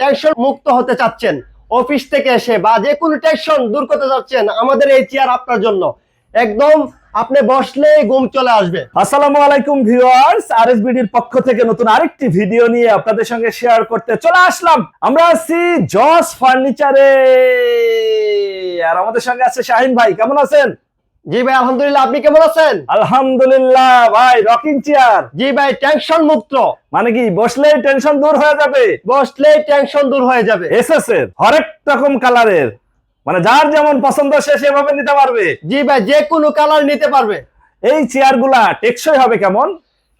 Tension মুক্ত হতে চাচ্ছেন। অফিস থেকে এসে বা যে কোনো টেনশন দূর করতে চাচ্ছেন আমাদের এই চেয়ার আপনার জন্য। একদম আপনি বসলেই ঘুম চলে আসবে। আসসালামু আলাইকুম ভিউয়ার্স, আরএসবিডির পক্ষ থেকে নতুন আরেকটি ভিডিও নিয়ে আপনাদের সঙ্গে শেয়ার করতে চলে আসলাম। আমরা আছি জস ফার্নিচারে। আর আমাদের সঙ্গে আছে শাহিন ভাই, কেমন আছেন? জি ভাই আলহামদুলিল্লাহ আপনি কেমন আছেন? আলহামদুলিল্লাহ ভাই রকিং চেয়ার জি ভাই টেনশন মুক্ত। মানে কি বসলেই টেনশন দূর হয়ে যাবে? বসলেই টেনশন দূর হয়ে যাবে। এসএস এর হরেক রকম কালারের মানে যার যেমন পছন্দ সে সেভাবে নিতে পারবে। জি ভাই যে কোনো কালার নিতে পারবে। এই চেয়ারগুলা টেকসই হবে কেমন?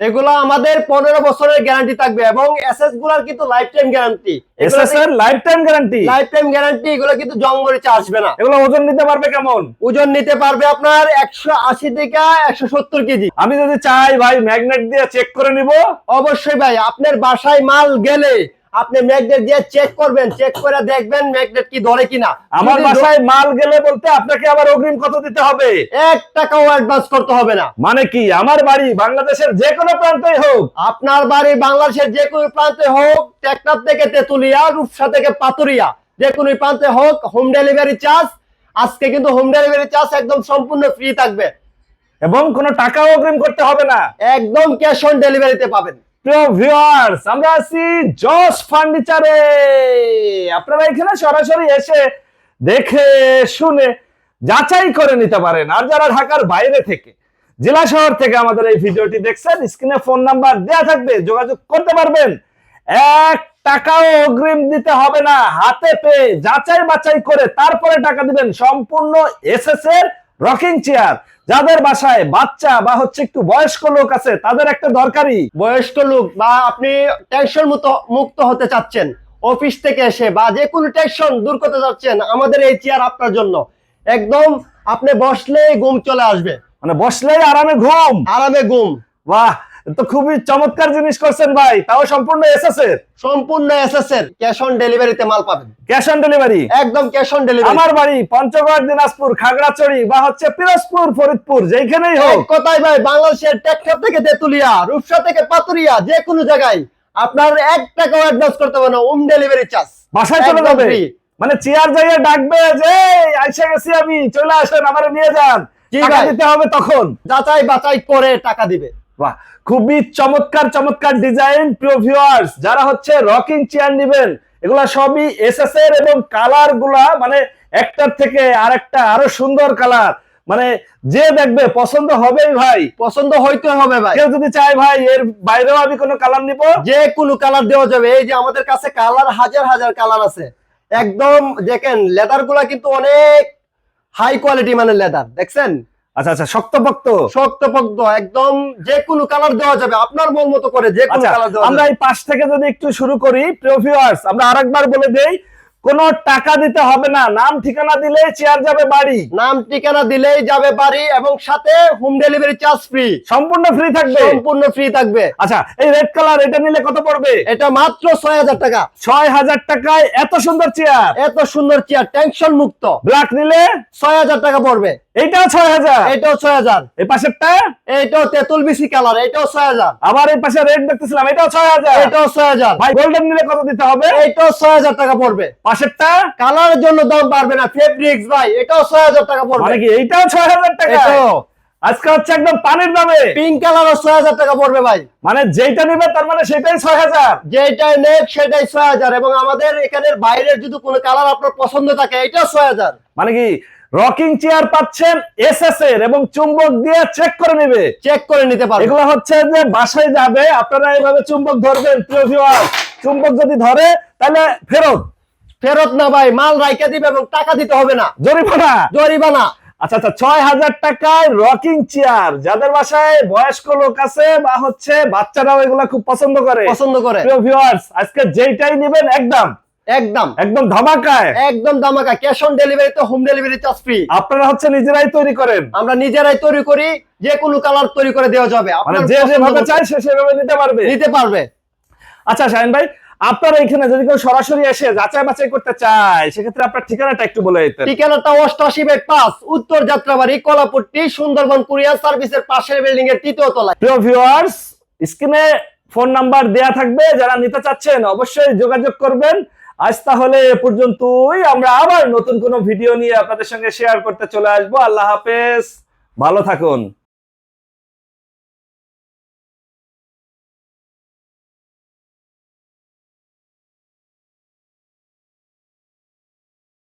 এগুলো আমাদের পনেরো বছরের গ্যারান্টি থাকবে এবং এসএসগুলার কিন্তু লাইফ টাইম গ্যারান্টি এসএস এর life time guarantee life time guarantee এগুলো কিন্তু জং মরিচা আসবে না। এগুলো ওজন নিতে পারবে কেমন? ওজন নিতে পারবে আপনার একশো আশি থেকে একশো সত্তর কেজি। আমি যদি চাই ভাই ম্যাগনেট দিয়ে চেক করে নিব। অবশ্যই ভাই আপনার বাসায় মাল গেলে আপনি ম্যাগনেট দিয়ে চেক করবেন চেক করে দেখবেন ম্যাগনেট কি ধরে কিনা। আমার বাসায় মাল গেলে বলতে আপনাকে আবার অগ্রিম কত দিতে হবে? এক টাকাও অ্যাডভান্স করতে হবে না। মানে কি আমার বাড়ি বাংলাদেশের যে কোনো প্রান্তেই হোক। আপনার বাড়ি বাংলাদেশের যে কোনো প্রান্তে হোক টেকনাফ থেকে তেতুলিয়া রূপসা থেকে পাতুরিয়া যে কোনো প্রান্তে হোক হোম ডেলিভারি চার্জ আজকে কিন্তু হোম ডেলিভারি চার্জ একদম সম্পূর্ণ ফ্রি থাকবে। এবং কোনো টাকাও অগ্রিম করতে হবে না। একদম ক্যাশ অন ডেলিভারিতে পাবেন। আমরা আছি ফার্নিচারে আপনারা এখানে সরাসরি এসে দেখে, শুনে, যাচাই করে নিতে পারেন। আর যারা ঢাকার বাইরে থেকে, জেলা শহর থেকে আমাদের এই ভিডিওটি দেখছেন, স্ক্রিনে ফোন নাম্বার দেয়া থাকবে, যোগাযোগ করতে পারবেন। এক টাকাও অগ্রিম দিতে হবে না। হাতে পেয়ে যাচাই বাছাই করে তারপরে টাকা দিবেন। সম্পূর্ণ এসএস রকিং চেয়ার যাদের বাসায় বাচ্চা বা হচ্ছে একটু বয়স্ক লোক আছে তাদের একটা দরকারি। বয়স্ক লোক বা আপনি টেনশন মতো মুক্ত হতে চাচ্ছেন অফিস থেকে এসে বা যে কোনো টেনশন দূর করতে চাচ্ছেন আমাদের এই চেয়ার আপনার জন্য। একদম আপনি বসলেই ঘুম চলে আসবে। মানে বসলেই আরামে ঘুম। আরামে ঘুম। বাহ তো খুবই চমৎকার জিনিস করছেন ভাই তাও সম্পূর্ণ এসএস এর? সম্পূর্ণ এসএস এর। ক্যাশ অন ডেলিভারিতে মাল পাবেন। ক্যাশ অন ডেলিভারি একদম ক্যাশ অন ডেলিভারি আমার বাড়ি পঞ্চগড় দিনাজপুর খাগড়াছড়ি বা হচ্ছে পিরোজপুর ফরিদপুর যেখানেই হোক। কোথায় ভাই বাংলাদেশের টেকনাফ থেকে তেতুলিয়া রূপসা থেকে পাতুরিয়া যে কোনো জায়গায় আপনার এক টাকাও অ্যাডভান্স করতে হবে না হোম ডেলিভারি চার্জ বাসায় চলে যাবে? মানে চেয়ার যাইয়ে ডাকবে যে আইসা গেছি আমি চলে আসেন আমার নিয়ে যান। টাকা দিতে হবে তখন। যাচাই বাছাই করে টাকা দিবে। বাহ খুবই চমৎকার চমৎকার ডিজাইন প্রিয় ভিউয়ার্স যারা হচ্ছে রকিং চেয়ার নেবেন এগুলা সবই এসএস এর এবং কালারগুলা মানে একটার থেকে আরেকটা আরও সুন্দর কালার মানে যে দেখবে পছন্দ হবেই ভাই। পছন্দ হইতে হবে ভাই। কেউ যদি চায় ভাই এর বাইরেও আমি কোনো কালার নিব? যে কোনো কালার দেওয়া যাবে। এই যে আমাদের কাছে কালার হাজার হাজার কালার আছে। একদম দেখেন লেদারগুলা কিন্তু অনেক হাই কোয়ালিটি মানে লেদার দেখছেন? আচ্ছা আচ্ছা শক্তপোক্ত? শক্তপোক্ত একদম যে কোনো কালার দেওয়া যাবে আপনার মন মতো করে যে কোনো আচ্ছা কালার দেওয়া আমরা এই পাশ থেকে যদি একটু শুরু করি প্রিয় ভিউয়ার্স আমরা আরেকবার বলে দেই কোনো টাকা দিতে হবে না। নাম ঠিকানা দিলে চেয়ার যাবে বাড়ি। নাম ঠিকানা দিলেই যাবে বাড়ি এবং সাথে হোম ডেলিভারি চার্জ ফ্রি সম্পূর্ণ ফ্রি থাকবে? সম্পূর্ণ ফ্রি থাকবে। আচ্ছা এই রেড কালার এটা নিলে কত পড়বে? এটা মাত্র ছয় হাজার টাকা। ছয় হাজার টাকায় এত সুন্দর চেয়ার এত সুন্দর চেয়ার টেনশন মুক্ত। ব্ল্যাক নিলে? ছয় হাজার টাকা পড়বে। এইটাও ছয় হাজার? এটাও ছয় হাজার। এই পাশেরটা? এইটাও তেঁতুল বিসি কালার এটাও ছয় হাজার। আবার এই পাশে রেড দেখতেছিলাম এটাও ছয় হাজার। এটাও ছয় হাজার। ভাই গোল্ডেন নিলে কত দিতে হবে? এইটাও ছয় হাজার টাকা পড়বে। পাশেরটা? কালারের জন্য দাম পারবে না ফেব্রিক্স ভাই এটাও ছয় হাজার টাকা মানে কি এইটাও ছয় হাজার টাকা? এটাও। আজকে হচ্ছে একদম পানির দামে। পিঙ্ক কালারও ছয় হাজার টাকা পড়বে ভাই। মানে নিবে তার মানে সেটাই ছয় হাজার। যেটাই নেক সেটাই ছয় হাজার। এবং আমাদের এখানের বাইরের যদি কোনো কালার আপনার পছন্দ থাকে এটাও ছয় হাজার। মানে কি রকিং চেয়ার পাচ্ছেন এসএস এর এবং চুম্বক দিয়ে চেক করে নেবে। চেক করে নিতে পারবে এগুলো হচ্ছে যে বাসায় যাবে আপনারা এইভাবে চুম্বক ধরবেন। চুম্বক যদি ধরে তাহলে ফেরত। ফেরত না ভাই মাল রাইখা দিবে এবং টাকা দিতে হবে না। জরিমানা? জরিমানা। আচ্ছা আচ্ছা ছয় হাজার টাকায় রকিং চেয়ার যাদের বাসায় বয়স্ক লোক আছে বা হচ্ছে বাচ্চারাও এগুলা খুব পছন্দ করে। পছন্দ করে। আজকে যেইটাই নেবেন একদম। একদম। একদম ধামাকায়। একদম ক্যাশ অন ডেলিভারিতে হোম ডেলিভারি চার্জ ফ্রি আপনারা হচ্ছে নিজেরাই তৈরি করেন। আমরা নিজেরাই তৈরি করি যে কোনো কালার তৈরি করে দেওয়া যাবে। মানে আপনার যে যেভাবে চায় সে সেভাবে নিতে পারবে। নিতে পারবে। আচ্ছা শাহিন ভাই আপনারা এখানে যদি কেউ সরাসরি এসে যাচাই বাছাই করতে চায় সেক্ষেত্রে আপনার ঠিকানাটা একটু বলে দিতেন। ঠিকানাটা অষ্টআশি বাই পাঁচ উত্তর যাত্রাবাড়ি কলাপট্টি সুন্দরবন কুরিয়ার সার্ভিসের পাশের বিল্ডিং এর তৃতীয় তলায়। প্রিয় ভিউয়ার্স স্ক্রিনে ফোন নাম্বার দেয়া থাকবে যারা নিতে চাচ্ছেন অবশ্যই যোগাযোগ করবেন। আজ তাহলে এ পর্যন্তই আমরা আবার নতুন কোনো ভিডিও নিয়ে আপনাদের সঙ্গে শেয়ার করতে চলে আসব। আল্লাহ হাফেজ ভালো থাকুন।